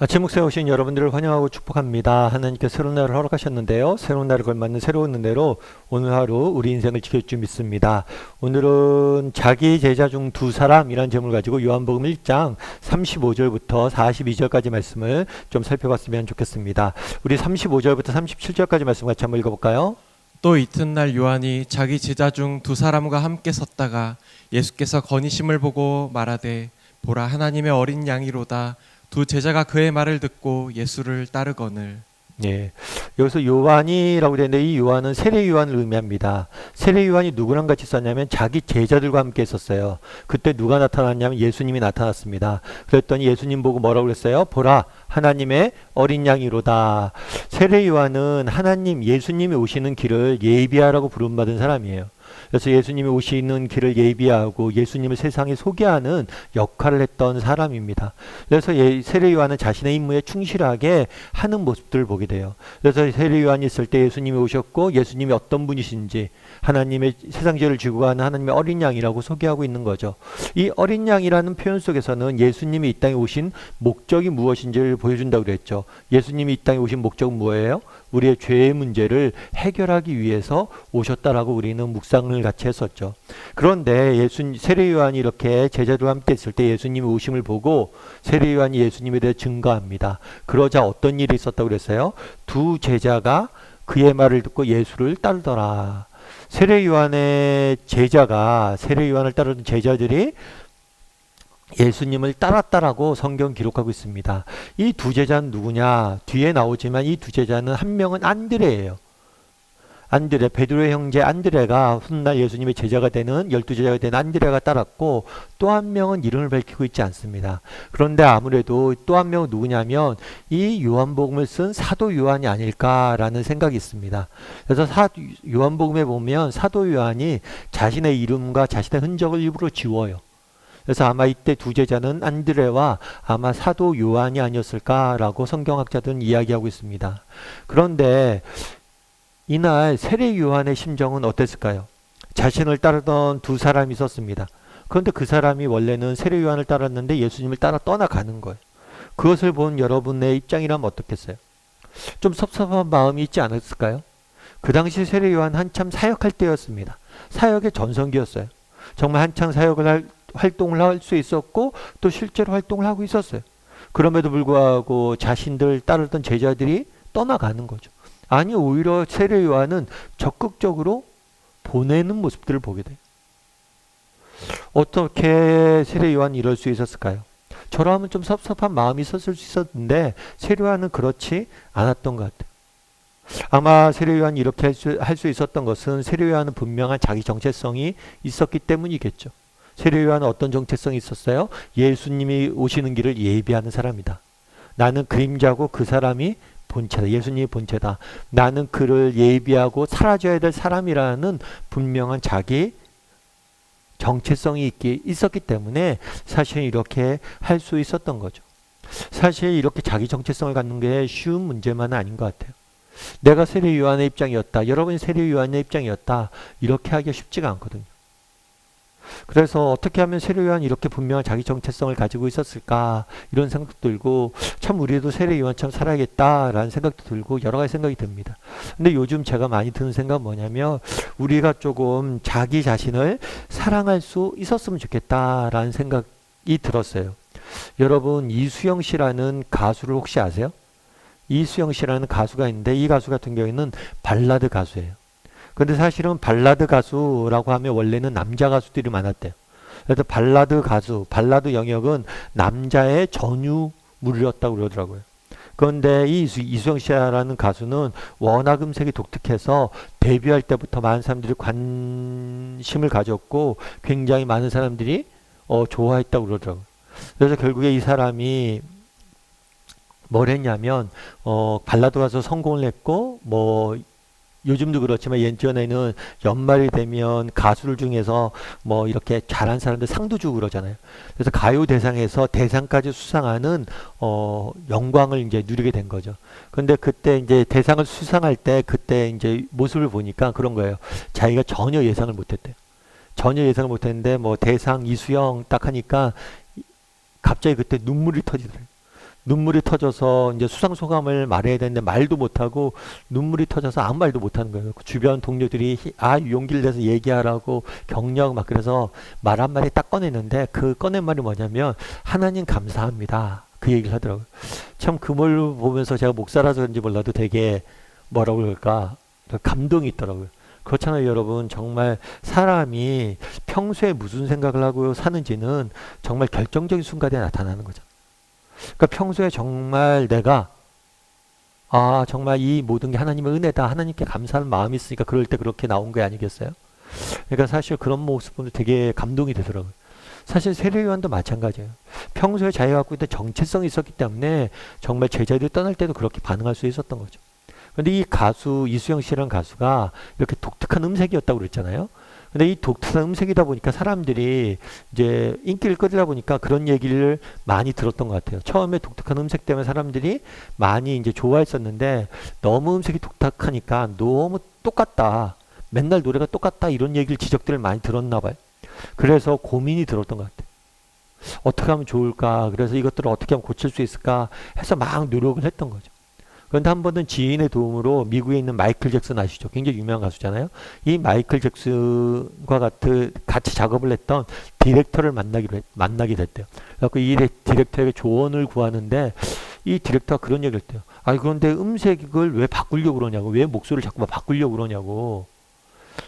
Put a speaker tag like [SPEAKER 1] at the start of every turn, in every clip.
[SPEAKER 1] 아침 목소에 오신 여러분들을 환영하고 축복합니다. 하나님께 새로운 날을 허락하셨는데요. 새로운 날을 걸맞는 새로운 은혜로 오늘 하루 우리 인생을 지킬 줄 믿습니다. 오늘은 자기 제자 중 두 사람이라는 제목을 가지고 요한복음 1장 35절부터 42절까지 말씀을 좀 살펴봤으면 좋겠습니다. 우리 35절부터 37절까지 말씀 같이 한번 읽어볼까요?
[SPEAKER 2] 또 이튿날 요한이 자기 제자 중 두 사람과 함께 섰다가 예수께서 건의심을 보고 말하되 보라 하나님의 어린 양이로다 두 제자가 그의 말을 듣고 예수를 따르거늘
[SPEAKER 1] 예. 여기서 요한이라고 되는데 이 요한은 세례 요한을 의미합니다. 세례 요한이 누구랑 같이 썼냐면 자기 제자들과 함께 있었어요. 그때 누가 나타났냐면 예수님이 나타났습니다. 그랬더니 예수님 보고 뭐라고 그랬어요? 보라 하나님의 어린 양이로다. 세례 요한은 하나님 예수님이 오시는 길을 예비하라고 부름받은 사람이에요. 그래서 예수님이 오시는 길을 예비하고 예수님을 세상에 소개하는 역할을 했던 사람입니다. 그래서 예, 세례 요한은 자신의 임무에 충실하게 하는 모습들을 보게 돼요. 그래서 세례 요한이 있을 때 예수님이 오셨고 예수님이 어떤 분이신지 하나님의 세상 죄를 지고 가는 하나님의 어린 양이라고 소개하고 있는 거죠. 이 어린 양이라는 표현 속에서는 예수님이 이 땅에 오신 목적이 무엇인지를 보여준다고 그랬죠. 예수님이 이 땅에 오신 목적은 뭐예요? 우리의 죄의 문제를 해결하기 위해서 오셨다라고 우리는 묵상을 같이 했었죠. 그런데 예수 세례 요한이 이렇게 제자들과 함께 있을 때 예수님이 오심을 보고 세례 요한이 예수님에 대해 증거합니다. 그러자 어떤 일이 있었다고 그랬어요? 두 제자가 그의 말을 듣고 예수를 따르더라. 세례 요한의 제자가 세례 요한을 따르던 제자들이 예수님을 따랐다라고 성경 기록하고 있습니다. 이 두 제자는 누구냐? 뒤에 나오지만 이 두 제자는 한 명은 안드레예요. 안드레 베드로의 형제 안드레가 훗날 예수님의 제자가 되는 열두 제자가 되는 안드레가 따랐고 또 한 명은 이름을 밝히고 있지 않습니다. 그런데 아무래도 또 한 명은 누구냐면 이 요한복음을 쓴 사도 요한이 아닐까라는 생각이 있습니다. 그래서 사, 요한복음에 보면 사도 요한이 자신의 이름과 자신의 흔적을 일부러 지워요. 그래서 아마 이때 두 제자는 안드레와 아마 사도 요한이 아니었을까라고 성경학자들은 이야기하고 있습니다. 그런데 이날 세례 요한의 심정은 어땠을까요? 자신을 따르던 두 사람이 있었습니다. 그런데 그 사람이 원래는 세례 요한을 따랐는데 예수님을 따라 떠나가는 거예요. 그것을 본 여러분의 입장이라면 어떻겠어요? 좀 섭섭한 마음이 있지 않았을까요? 그 당시 세례 요한 한참 사역할 때였습니다. 사역의 전성기였어요. 정말 한창 사역을 할 활동을 할 수 있었고 또 실제로 활동을 하고 있었어요. 그럼에도 불구하고 자신들 따르던 제자들이 떠나가는 거죠. 아니 오히려 세례 요한은 적극적으로 보내는 모습들을 보게 돼요. 어떻게 세례 요한이 이럴 수 있었을까요? 저라면 좀 섭섭한 마음이 있었을 수 있었는데 세례 요한은 그렇지 않았던 것 같아요. 아마 세례 요한이 이렇게 할 수 있었던 것은 세례 요한은 분명한 자기 정체성이 있었기 때문이겠죠. 세례 요한은 어떤 정체성이 있었어요? 예수님이 오시는 길을 예비하는 사람이다. 나는 그림자고 그 사람이 본체다. 예수님이 본체다. 나는 그를 예비하고 사라져야 될 사람이라는 분명한 자기 정체성이 있기, 있었기 때문에 사실 이렇게 할 수 있었던 거죠. 사실 이렇게 자기 정체성을 갖는 게 쉬운 문제만은 아닌 것 같아요. 내가 세례 요한의 입장이었다. 여러분이 세례 요한의 입장이었다. 이렇게 하기가 쉽지가 않거든요. 그래서 어떻게 하면 세례 요한이 이렇게 분명한 자기 정체성을 가지고 있었을까 이런 생각도 들고 참 우리도 세례 요한처럼 살아야겠다라는 생각도 들고 여러 가지 생각이 듭니다. 근데 요즘 제가 많이 드는 생각은 뭐냐면 우리가 조금 자기 자신을 사랑할 수 있었으면 좋겠다라는 생각이 들었어요. 여러분 이수영 씨라는 가수를 혹시 아세요? 이수영 씨라는 가수가 있는데 이 가수 같은 경우에는 발라드 가수예요. 근데 사실은 발라드 가수라고 하면 원래는 남자 가수들이 많았대요. 그래서 발라드 가수, 발라드 영역은 남자의 전유물이었다고 그러더라고요. 그런데 이 이수- 이수영 씨라는 가수는 워낙 음색이 독특해서 데뷔할 때부터 많은 사람들이 관심을 가졌고 굉장히 많은 사람들이 어, 좋아했다고 그러더라고요. 그래서 결국에 이 사람이 뭘 했냐면 어, 발라드 가수 성공을 했고 뭐 요즘도 그렇지만 예전에는 연말이 되면 가수들 중에서 뭐 이렇게 잘한 사람들 상도 주고 그러잖아요. 그래서 가요 대상에서 대상까지 수상하는 어 영광을 이제 누리게 된 거죠. 근데 그때 이제 대상을 수상할 때 그때 이제 모습을 보니까 그런 거예요. 자기가 전혀 예상을 못 했대요. 전혀 예상을 못 했는데 뭐 대상 이수영 딱 하니까 갑자기 그때 눈물이 터지더래요. 눈물이 터져서 이제 수상 소감을 말해야 되는데 말도 못하고 눈물이 터져서 아무 말도 못하는 거예요. 그 주변 동료들이 히- 아 용기를 내서 얘기하라고 격려 막 그래서 말 한마디 딱 꺼내는데 그 꺼낸 말이 뭐냐면 하나님 감사합니다. 그 얘기를 하더라고요. 참그말 보면서 제가 목사라서 그런지 몰라도 되게 뭐라고 그럴까 감동이 있더라고요. 그렇잖아요, 여러분. 정말 사람이 평소에 무슨 생각을 하고 사는지는 정말 결정적인 순간에 나타나는 거죠. 그러니까 평소에 정말 내가 아 정말 이 모든 게 하나님의 은혜다 하나님께 감사하는 마음이 있으니까 그럴 때 그렇게 나온 게 아니겠어요? 그러니까 사실 그런 모습 보면 되게 감동이 되더라고요. 사실 세례요한도 마찬가지예요. 평소에 자기가 갖고 있던 정체성이 있었기 때문에 정말 제자들이 떠날 때도 그렇게 반응할 수 있었던 거죠. 근데 이 가수 이수영 씨라는 가수가 이렇게 독특한 음색이었다고 그랬잖아요. 근데 이 독특한 음색이다 보니까 사람들이 이제 인기를 끌다 보니까 그런 얘기를 많이 들었던 것 같아요. 처음에 독특한 음색 때문에 사람들이 많이 이제 좋아했었는데 너무 음색이 독특하니까 너무 똑같다. 맨날 노래가 똑같다 이런 얘기를 지적들을 많이 들었나 봐요. 그래서 고민이 들었던 것 같아요. 어떻게 하면 좋을까? 그래서 이것들을 어떻게 하면 고칠 수 있을까? 해서 막 노력을 했던 거죠. 그런데 한 번은 지인의 도움으로 미국에 있는 마이클 잭슨 아시죠? 굉장히 유명한 가수잖아요. 이 마이클 잭슨과 같은 같이 작업을 했던 디렉터를 만나기로 했, 만나게 됐대요. 그래서 이 디렉터에게 조언을 구하는데 이 디렉터가 그런 얘기를 했대요. 아니 그런데 음색을 왜 바꾸려고 그러냐고, 왜 목소리를 자꾸만 바꾸려고 그러냐고.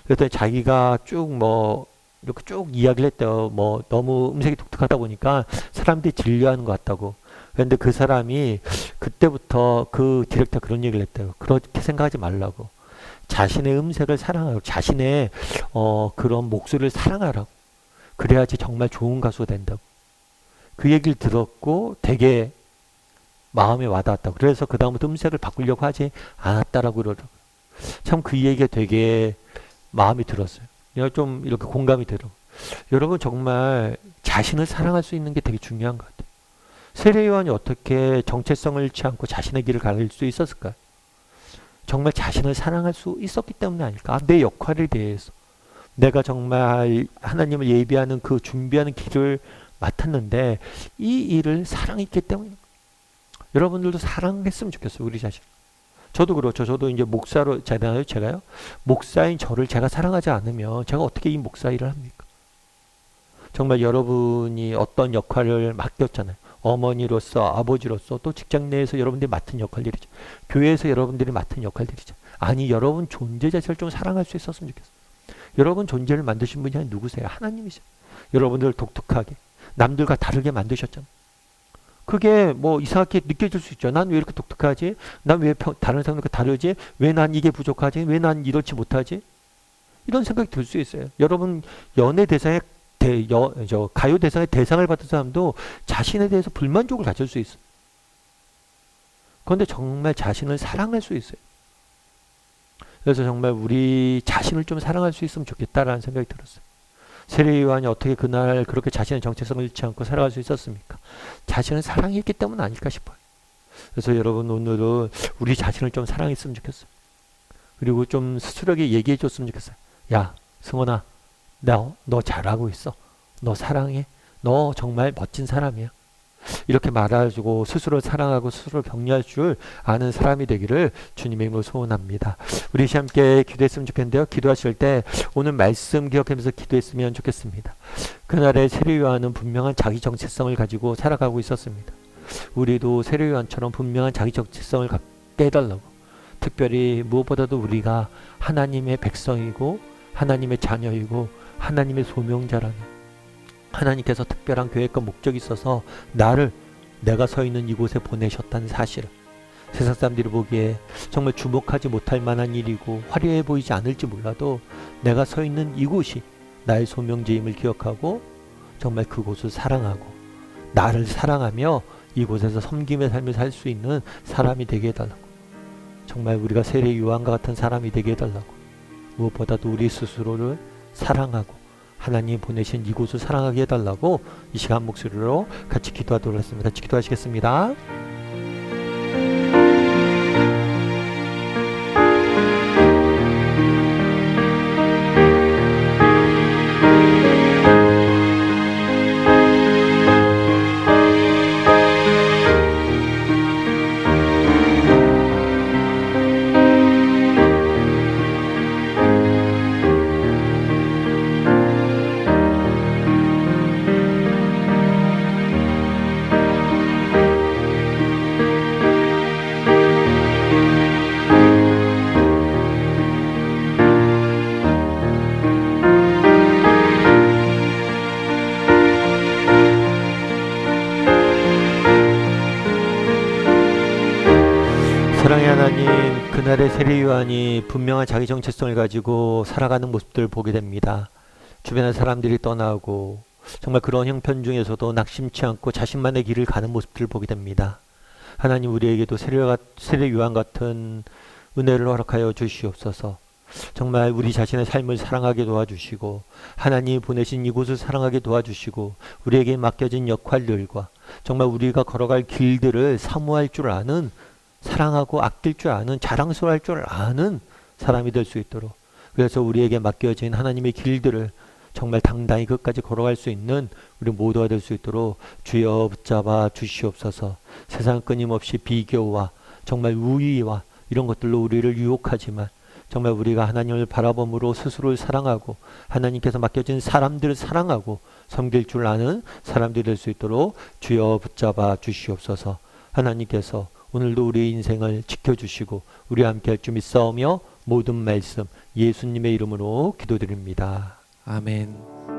[SPEAKER 1] 그랬더니 자기가 쭉뭐 이렇게 쭉 이야기를 했대요. 뭐 너무 음색이 독특하다 보니까 사람들이 진료하는 것 같다고. 그런데 그 사람이 그때부터 그 디렉터 그런 얘기를 했대요. 그렇게 생각하지 말라고. 자신의 음색을 사랑하고 자신의 어 그런 목소리를 사랑하라고. 그래야지 정말 좋은 가수가 된다고. 그 얘기를 들었고 되게 마음에 와닿았다고. 그래서 그 다음부터 음색을 바꾸려고 하지 않았다라고 그러더라고요. 참 그 얘기가 되게 마음이 들었어요. 내가 좀 이렇게 공감이 들어. 여러분 정말 자신을 사랑할 수 있는 게 되게 중요한 것 같아요. 세례 요한이 어떻게 정체성을 잃지 않고 자신의 길을 가릴 수 있었을까요? 정말 자신을 사랑할 수 있었기 때문이 아닐까? 아, 내 역할에 대해서 내가 정말 하나님을 예비하는 그 준비하는 길을 맡았는데 이 일을 사랑했기 때문에 여러분들도 사랑했으면 좋겠어요. 우리 자신. 저도 그렇죠. 저도 이제 목사로 제가요, 제가요. 목사인 저를 제가 사랑하지 않으면 제가 어떻게 이 목사 일을 합니까? 정말 여러분이 어떤 역할을 맡겼잖아요. 어머니로서, 아버지로서, 또 직장 내에서 여러분들이 맡은 역할들이죠. 교회에서 여러분들이 맡은 역할들이죠. 아니, 여러분 존재 자체를 좀 사랑할 수 있었으면 좋겠어요. 여러분 존재를 만드신 분이 누구세요? 하나님이죠. 여러분들 독특하게, 남들과 다르게 만드셨잖아요. 그게 뭐 이상하게 느껴질 수 있죠. 난 왜 이렇게 독특하지? 난 왜 다른 사람들과 다르지? 왜 난 이게 부족하지? 왜 난 이렇지 못하지? 이런 생각이 들 수 있어요. 여러분 연애 대상에 대, 여, 저 가요 대상의 대상을 받은 사람도 자신에 대해서 불만족을 가질 수 있어. 그런데 정말 자신을 사랑할 수 있어요. 그래서 정말 우리 자신을 좀 사랑할 수 있으면 좋겠다라는 생각이 들었어요. 세례 요한이 어떻게 그날 그렇게 자신의 정체성을 잃지 않고 살아갈 수 있었습니까? 자신을 사랑했기 때문 아닐까 싶어요. 그래서 여러분 오늘은 우리 자신을 좀 사랑했으면 좋겠어요. 그리고 좀 스스로에게 얘기해 줬으면 좋겠어요. 야, 승원아, 너, 너 잘하고 있어. 너 사랑해. 너 정말 멋진 사람이야. 이렇게 말해주고 스스로 사랑하고 스스로 격려할 줄 아는 사람이 되기를 주님의 이름으로 소원합니다. 우리 함께 기도했으면 좋겠는데요. 기도하실 때 오늘 말씀 기억하면서 기도했으면 좋겠습니다. 그날의 세례요한은 분명한 자기 정체성을 가지고 살아가고 있었습니다. 우리도 세례요한처럼 분명한 자기 정체성을 갖게 해달라고 특별히 무엇보다도 우리가 하나님의 백성이고 하나님의 자녀이고 하나님의 소명자라는 하나님께서 특별한 계획과 목적이 있어서 나를 내가 서 있는 이곳에 보내셨다는 사실을 세상 사람들이 보기에 정말 주목하지 못할 만한 일이고 화려해 보이지 않을지 몰라도 내가 서 있는 이곳이 나의 소명제임을 기억하고 정말 그곳을 사랑하고 나를 사랑하며 이곳에서 섬김의 삶을 살 수 있는 사람이 되게 해달라고. 정말 우리가 세례 요한과 같은 사람이 되게 해달라고. 무엇보다도 우리 스스로를 사랑하고 하나님 보내신 이곳을 사랑하게 해달라고 이 시간 목소리로 같이 기도하도록 하겠습니다. 같이 기도하시겠습니다. 세례 요한이 분명한 자기 정체성을 가지고 살아가는 모습들을 보게 됩니다. 주변의 사람들이 떠나고 정말 그런 형편 중에서도 낙심치 않고 자신만의 길을 가는 모습들을 보게 됩니다. 하나님 우리에게도 세례, 요한 같은 은혜를 허락하여 주시옵소서. 정말 우리 자신의 삶을 사랑하게 도와주시고 하나님이 보내신 이곳을 사랑하게 도와주시고 우리에게 맡겨진 역할들과 정말 우리가 걸어갈 길들을 사모할 줄 아는 사랑하고 아낄 줄 아는 자랑스러워할 줄 아는 사람이 될 수 있도록. 그래서 우리에게 맡겨진 하나님의 길들을 정말 당당히 끝까지 걸어갈 수 있는 우리 모두가 될 수 있도록 주여 붙잡아 주시옵소서. 세상 끊임없이 비교와 정말 우위와 이런 것들로 우리를 유혹하지만 정말 우리가 하나님을 바라봄으로 스스로를 사랑하고 하나님께서 맡겨진 사람들을 사랑하고 섬길 줄 아는 사람들이 될 수 있도록 주여 붙잡아 주시옵소서. 하나님께서 오늘도 우리의 인생을 지켜주시고 우리와 함께 할 줄 믿사오며 모든 말씀 예수님의 이름으로 기도드립니다.
[SPEAKER 2] 아멘.